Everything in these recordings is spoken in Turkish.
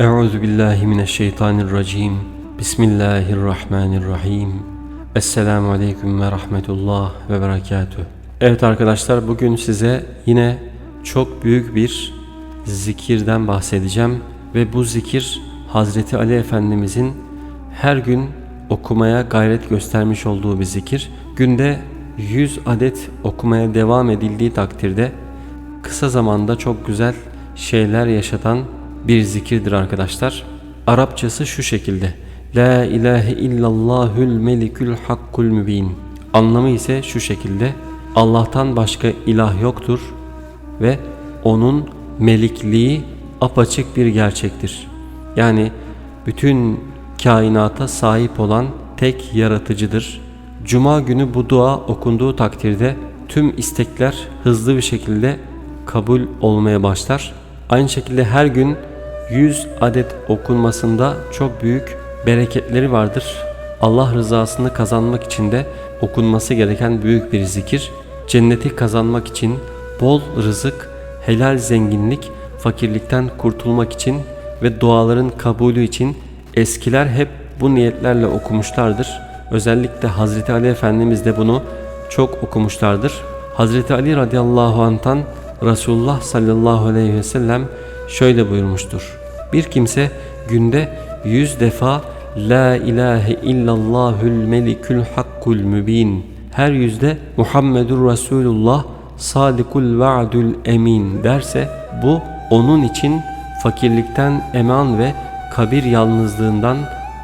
Euzu billahi mineşşeytanirracim. Bismillahirrahmanirrahim. Esselamu aleyküm ve rahmetullah ve berekatüh. Evet arkadaşlar bugün size yine çok büyük bir zikirden bahsedeceğim ve bu zikir Hazreti Ali Efendimizin her gün okumaya gayret göstermiş olduğu bir zikir. Günde 100 adet okumaya devam edildiği takdirde kısa zamanda çok güzel şeyler yaşatan bir zikirdir arkadaşlar. Arapçası şu şekilde. La ilahe illallahül melikül hakkul mübin. Anlamı ise şu şekilde. Allah'tan başka ilah yoktur ve onun melikliği apaçık bir gerçektir. Yani bütün kainata sahip olan tek yaratıcıdır. Cuma günü bu dua okunduğu takdirde tüm istekler hızlı bir şekilde kabul olmaya başlar. Aynı şekilde her gün 100 adet okunmasında çok büyük bereketleri vardır. Allah rızasını kazanmak için de okunması gereken büyük bir zikir. Cenneti kazanmak için bol rızık, helal zenginlik, fakirlikten kurtulmak için ve duaların kabulü için eskiler hep bu niyetlerle okumuşlardır. Özellikle Hazreti Ali Efendimiz de bunu çok okumuşlardır. Hazreti Ali radıyallahu anh'tan Resulullah sallallahu aleyhi ve sellem şöyle buyurmuştur. Bir kimse günde yüz defa La ilahe illallahül melikül hakkul mübin her yüzde Muhammedur Resulullah sadikul va'dül emin derse bu onun için fakirlikten eman ve kabir yalnızlığından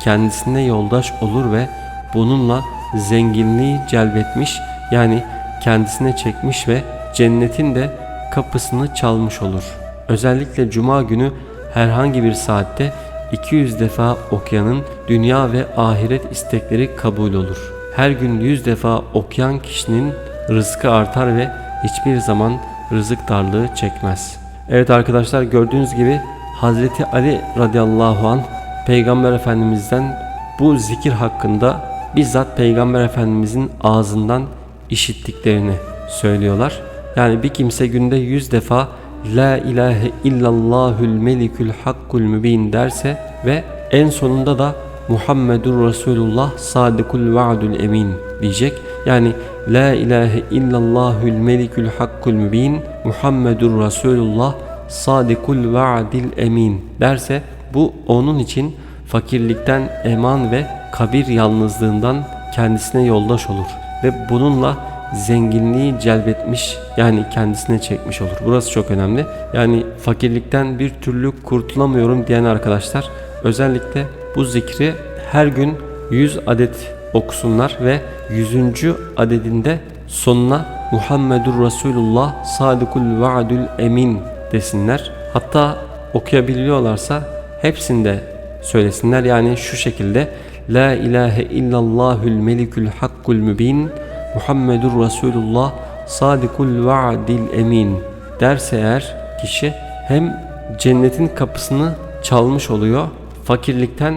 kendisine yoldaş olur ve bununla zenginliği celbetmiş yani kendisine çekmiş ve cennetin de kapısını çalmış olur. Özellikle cuma günü herhangi bir saatte 200 defa okuyanın dünya ve ahiret istekleri kabul olur. Her gün 100 defa okuyan kişinin rızkı artar ve hiçbir zaman rızık darlığı çekmez. Evet arkadaşlar gördüğünüz gibi Hazreti Ali radıyallahu an Peygamber Efendimiz'den bu zikir hakkında bizzat Peygamber Efendimizin ağzından işittiklerini söylüyorlar. Yani bir kimse günde yüz defa La ilahe illallahül melikül hakkul mübin derse ve en sonunda da Muhammedur Resulullah sadikul vaadül emin diyecek. Yani La ilahe illallahül melikül hakkul mübin Muhammedur Resulullah sadikul vaadil emin derse bu onun için fakirlikten eman ve kabir yalnızlığından kendisine yoldaş olur ve bununla zenginliği celbetmiş yani kendisine çekmiş olur. Burası çok önemli. Yani fakirlikten bir türlü kurtulamıyorum diyen arkadaşlar özellikle bu zikri her gün 100 adet okusunlar ve 100. adedinde sonuna Muhammedur Resulullah sadikul vaadül emin desinler. Hatta okuyabiliyorlarsa hepsinde söylesinler. Yani şu şekilde La ilahe illallahül melikül hakkul mübin Muhammedur Resulullah sadikul vaadil emin derse eğer kişi hem cennetin kapısını çalmış oluyor fakirlikten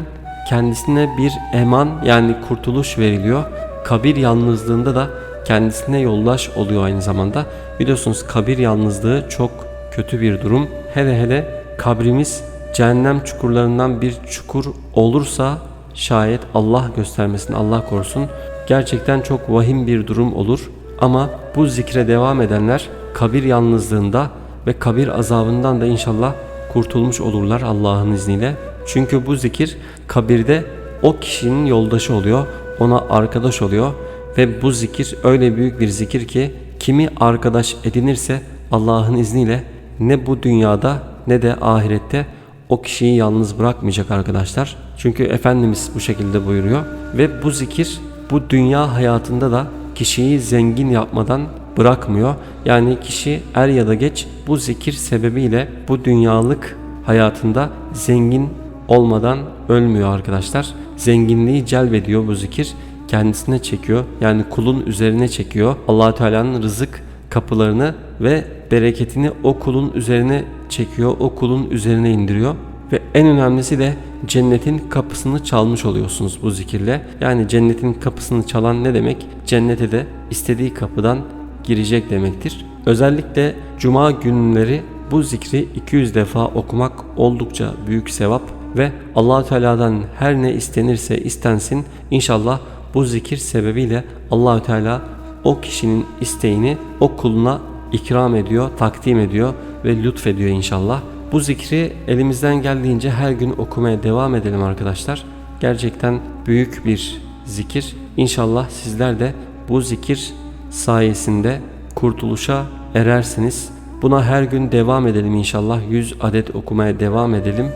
kendisine bir eman yani kurtuluş veriliyor. Kabir yalnızlığında da kendisine yoldaş oluyor aynı zamanda. Biliyorsunuz kabir yalnızlığı çok kötü bir durum. Hele hele kabrimiz cehennem çukurlarından bir çukur olursa şayet Allah göstermesin Allah korusun gerçekten çok vahim bir durum olur. Ama bu zikre devam edenler kabir yalnızlığında ve kabir azabından da inşallah kurtulmuş olurlar Allah'ın izniyle. Çünkü bu zikir kabirde o kişinin yoldaşı oluyor, ona arkadaş oluyor ve bu zikir öyle büyük bir zikir ki kimi arkadaş edinirse Allah'ın izniyle ne bu dünyada ne de ahirette o kişiyi yalnız bırakmayacak arkadaşlar. Çünkü Efendimiz bu şekilde buyuruyor ve bu zikir bu dünya hayatında da kişiyi zengin yapmadan bırakmıyor. Yani kişi er ya da geç bu zikir sebebiyle bu dünyalık hayatında zengin olmadan ölmüyor arkadaşlar. Zenginliği celbediyor bu zikir. Kendisine çekiyor. Yani kulun üzerine çekiyor. allah Teala'nın rızık kapılarını ve bereketini o kulun üzerine çekiyor. O kulun üzerine indiriyor. Ve en önemlisi de cennetin kapısını çalmış oluyorsunuz bu zikirle. Yani cennetin kapısını çalan ne demek? Cennete de istediği kapıdan girecek demektir. Özellikle cuma günleri bu zikri 200 defa okumak oldukça büyük sevap ve allah Teala'dan her ne istenirse istensin inşallah bu zikir sebebiyle Allahü Teala o kişinin isteğini o kuluna ikram ediyor, takdim ediyor ve lütfediyor inşallah. Bu zikri elimizden geldiğince her gün okumaya devam edelim arkadaşlar. Gerçekten büyük bir zikir. İnşallah sizler de bu zikir sayesinde kurtuluşa erersiniz. Buna her gün devam edelim inşallah. 100 adet okumaya devam edelim.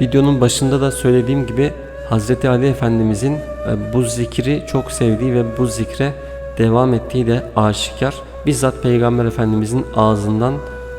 Videonun başında da söylediğim gibi Hazreti Ali Efendimizin e, bu zikri çok sevdiği ve bu zikre devam ettiği de aşikar. Bizzat Peygamber Efendimizin ağzından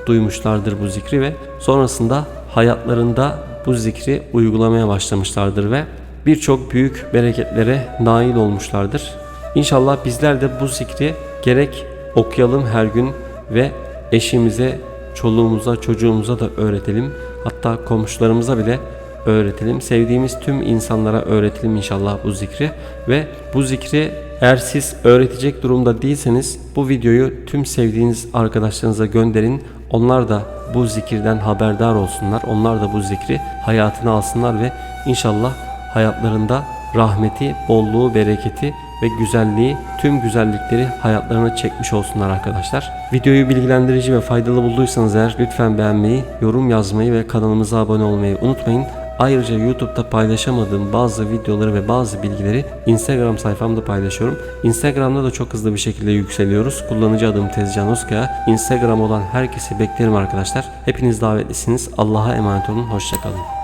duymuşlardır bu zikri ve sonrasında hayatlarında bu zikri uygulamaya başlamışlardır ve birçok büyük bereketlere nail olmuşlardır. İnşallah bizler de bu zikri gerek okuyalım her gün ve eşimize, çoluğumuza, çocuğumuza da öğretelim. Hatta komşularımıza bile öğretelim. Sevdiğimiz tüm insanlara öğretelim inşallah bu zikri ve bu zikri eğer siz öğretecek durumda değilseniz bu videoyu tüm sevdiğiniz arkadaşlarınıza gönderin. Onlar da bu zikirden haberdar olsunlar. Onlar da bu zikri hayatına alsınlar ve inşallah hayatlarında rahmeti, bolluğu, bereketi ve güzelliği, tüm güzellikleri hayatlarına çekmiş olsunlar arkadaşlar. Videoyu bilgilendirici ve faydalı bulduysanız eğer lütfen beğenmeyi, yorum yazmayı ve kanalımıza abone olmayı unutmayın. Ayrıca YouTube'da paylaşamadığım bazı videoları ve bazı bilgileri Instagram sayfamda paylaşıyorum. Instagram'da da çok hızlı bir şekilde yükseliyoruz. Kullanıcı adım Tezcan Özkaya. Instagram olan herkesi beklerim arkadaşlar. Hepiniz davetlisiniz. Allah'a emanet olun. Hoşçakalın.